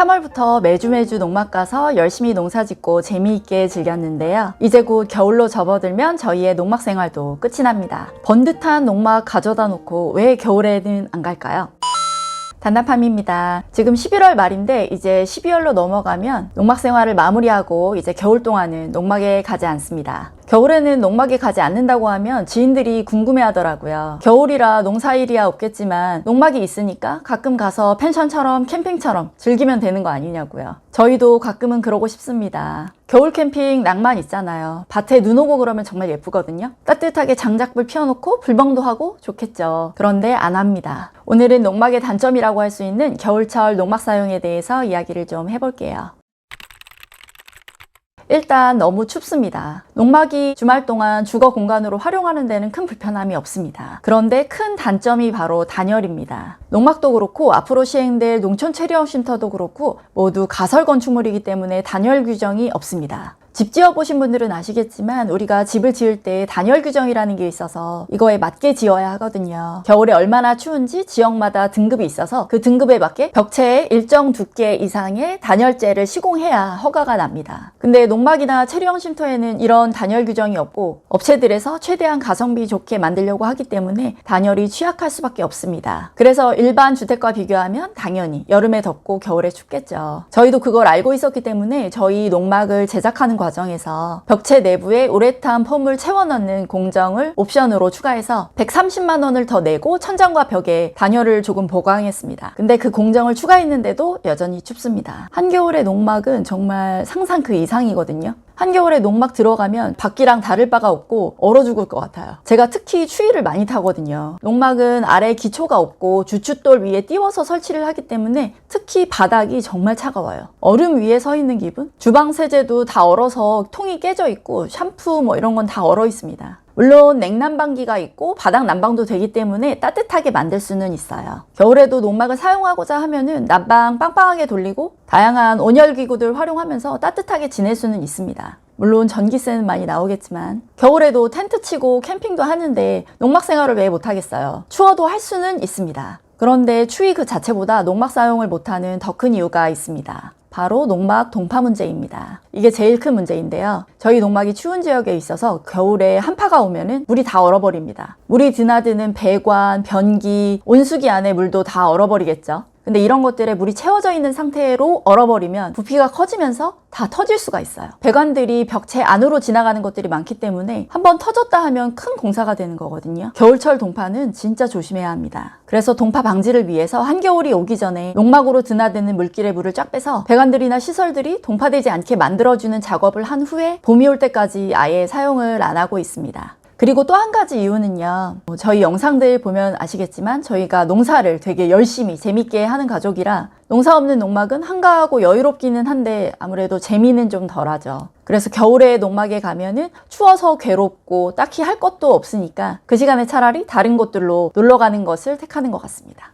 3월부터 매주 매주 농막 가서 열심히 농사 짓고 재미있게 즐겼는데요. 이제 곧 겨울로 접어들면 저희의 농막 생활도 끝이 납니다. 번듯한 농막 가져다 놓고 왜 겨울에는 안 갈까요? 단나팜입니다. 지금 11월 말인데 이제 12월로 넘어가면 농막 생활을 마무리하고 이제 겨울 동안은 농막에 가지 않습니다. 겨울에는 농막에 가지 않는다고 하면 지인들이 궁금해 하더라고요. 겨울이라 농사일이야 없겠지만 농막이 있으니까 가끔 가서 펜션처럼 캠핑처럼 즐기면 되는 거 아니냐고요. 저희도 가끔은 그러고 싶습니다. 겨울 캠핑 낭만 있잖아요. 밭에 눈 오고 그러면 정말 예쁘거든요. 따뜻하게 장작불 피워놓고 불멍도 하고 좋겠죠. 그런데 안 합니다. 오늘은 농막의 단점이라고 할 수 있는 겨울철 농막 사용에 대해서 이야기를 좀 해볼게요. 일단 너무 춥습니다. 농막이 주말 동안 주거 공간으로 활용하는 데는 큰 불편함이 없습니다. 그런데 큰 단점이 바로 단열입니다. 농막도 그렇고 앞으로 시행될 농촌 체리형 쉼터도 그렇고 모두 가설 건축물이기 때문에 단열 규정이 없습니다. 집 지어 보신 분들은 아시겠지만 우리가 집을 지을 때 단열 규정이라는 게 있어서 이거에 맞게 지어야 하거든요. 겨울에 얼마나 추운지 지역마다 등급이 있어서 그 등급에 맞게 벽체에 일정 두께 이상의 단열재를 시공해야 허가가 납니다. 근데 농막이나 체류형 쉼터에는 이런 단열 규정이 없고 업체들에서 최대한 가성비 좋게 만들려고 하기 때문에 단열이 취약할 수밖에 없습니다. 그래서 일반 주택과 비교하면 당연히 여름에 덥고 겨울에 춥겠죠. 저희도 그걸 알고 있었기 때문에 저희 농막을 제작하는 과정에서 벽체 내부에 우레탄 폼을 채워 넣는 공정을 옵션으로 추가해서 130만 원을 더 내고 천장과 벽에 단열을 조금 보강했습니다. 근데 그 공정을 추가했는데도 여전히 춥습니다. 한겨울의 농막은 정말 상상 그 이상이거든요. 한겨울에 농막 들어가면 밖이랑 다를 바가 없고 얼어 죽을 것 같아요. 제가 특히 추위를 많이 타거든요. 농막은 아래 기초가 없고 주춧돌 위에 띄워서 설치를 하기 때문에 특히 바닥이 정말 차가워요. 얼음 위에 서 있는 기분? 주방 세제도 다 얼어서 통이 깨져 있고 샴푸 뭐 이런 건 다 얼어 있습니다. 물론 냉난방기가 있고 바닥 난방도 되기 때문에 따뜻하게 만들 수는 있어요. 겨울에도 농막을 사용하고자 하면은 난방 빵빵하게 돌리고 다양한 온열 기구들 활용하면서 따뜻하게 지낼 수는 있습니다. 물론 전기세는 많이 나오겠지만 겨울에도 텐트 치고 캠핑도 하는데 농막 생활을 왜 못하겠어요? 추워도 할 수는 있습니다. 그런데 추위 그 자체보다 농막 사용을 못하는 더 큰 이유가 있습니다. 바로 농막 동파 문제입니다. 이게 제일 큰 문제인데요. 저희 농막이 추운 지역에 있어서 겨울에 한파가 오면은 물이 다 얼어버립니다. 물이 드나드는 배관, 변기, 온수기 안에 물도 다 얼어버리겠죠. 근데 이런 것들에 물이 채워져 있는 상태로 얼어버리면 부피가 커지면서 다 터질 수가 있어요. 배관들이 벽체 안으로 지나가는 것들이 많기 때문에 한번 터졌다 하면 큰 공사가 되는 거거든요. 겨울철 동파는 진짜 조심해야 합니다. 그래서 동파 방지를 위해서 한겨울이 오기 전에 농막으로 드나드는 물길의 물을 쫙 빼서 배관들이나 시설들이 동파되지 않게 만들어주는 작업을 한 후에 봄이 올 때까지 아예 사용을 안 하고 있습니다. 그리고 또 한 가지 이유는요. 뭐 저희 영상들 보면 아시겠지만 저희가 농사를 되게 열심히 재밌게 하는 가족이라 농사 없는 농막은 한가하고 여유롭기는 한데 아무래도 재미는 좀 덜하죠. 그래서 겨울에 농막에 가면은 추워서 괴롭고 딱히 할 것도 없으니까 그 시간에 차라리 다른 곳들로 놀러 가는 것을 택하는 것 같습니다.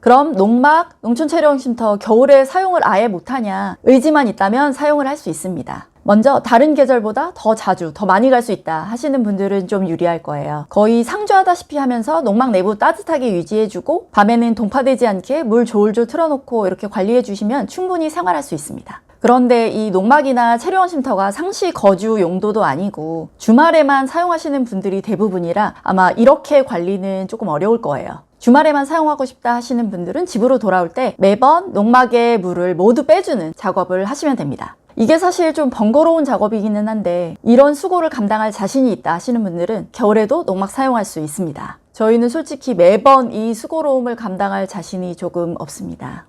그럼 농막, 농촌체령 쉼터 겨울에 사용을 아예 못하냐? 의지만 있다면 사용을 할 수 있습니다. 먼저 다른 계절보다 더 자주, 더 많이 갈 수 있다 하시는 분들은 좀 유리할 거예요. 거의 상주하다시피 하면서 농막 내부 따뜻하게 유지해주고 밤에는 동파되지 않게 물 졸졸 틀어놓고 이렇게 관리해 주시면 충분히 생활할 수 있습니다. 그런데 이 농막이나 체류원 쉼터가 상시 거주 용도도 아니고 주말에만 사용하시는 분들이 대부분이라 아마 이렇게 관리는 조금 어려울 거예요. 주말에만 사용하고 싶다 하시는 분들은 집으로 돌아올 때 매번 농막의 물을 모두 빼주는 작업을 하시면 됩니다. 이게 사실 좀 번거로운 작업이기는 한데 이런 수고를 감당할 자신이 있다 하시는 분들은 겨울에도 농막 사용할 수 있습니다. 저희는 솔직히 매번 이 수고로움을 감당할 자신이 조금 없습니다.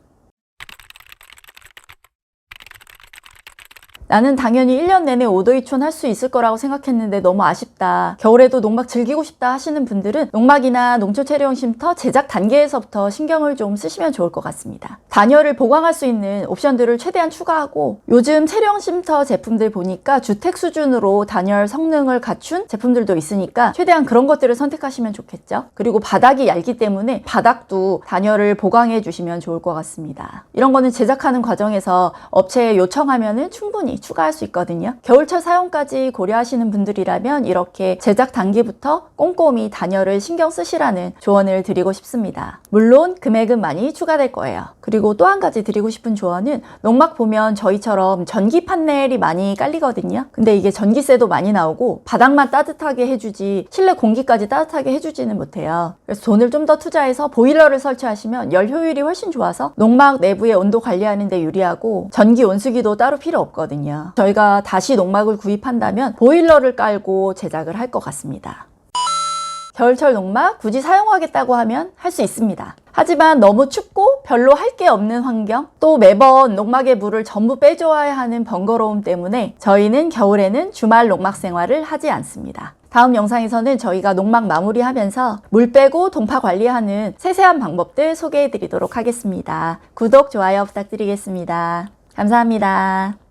나는 당연히 1년 내내 오도이촌 할 수 있을 거라고 생각했는데 너무 아쉽다. 겨울에도 농막 즐기고 싶다 하시는 분들은 농막이나 농촌 체류형 쉼터 제작 단계에서부터 신경을 좀 쓰시면 좋을 것 같습니다. 단열을 보강할 수 있는 옵션들을 최대한 추가하고 요즘 체류형 쉼터 제품들 보니까 주택 수준으로 단열 성능을 갖춘 제품들도 있으니까 최대한 그런 것들을 선택하시면 좋겠죠. 그리고 바닥이 얇기 때문에 바닥도 단열을 보강해 주시면 좋을 것 같습니다. 이런 거는 제작하는 과정에서 업체에 요청하면은 충분히 추가할 수 있거든요. 겨울철 사용까지 고려하시는 분들이라면 이렇게 제작 단기부터 꼼꼼히 단열을 신경 쓰시라는 조언을 드리고 싶습니다. 물론 금액은 많이 추가될 거예요. 그리고 또 한 가지 드리고 싶은 조언은 농막 보면 저희처럼 전기 판넬이 많이 깔리거든요. 근데 이게 전기세도 많이 나오고 바닥만 따뜻하게 해주지 실내 공기까지 따뜻하게 해주지는 못해요. 그래서 돈을 좀 더 투자해서 보일러를 설치하시면 열 효율이 훨씬 좋아서 농막 내부의 온도 관리하는 데 유리하고 전기 온수기도 따로 필요 없 거든요. 저희가 다시 농막을 구입한다면 보일러를 깔고 제작을 할 것 같습니다. 겨울철 농막 굳이 사용하겠다고 하면 할 수 있습니다. 하지만 너무 춥고 별로 할 게 없는 환경, 또 매번 농막의 물을 전부 빼줘야 하는 번거로움 때문에 저희는 겨울에는 주말 농막 생활을 하지 않습니다. 다음 영상에서는 저희가 농막 마무리하면서 물 빼고 동파 관리하는 세세한 방법들 소개해 드리도록 하겠습니다. 구독, 좋아요 부탁드리겠습니다. 감사합니다.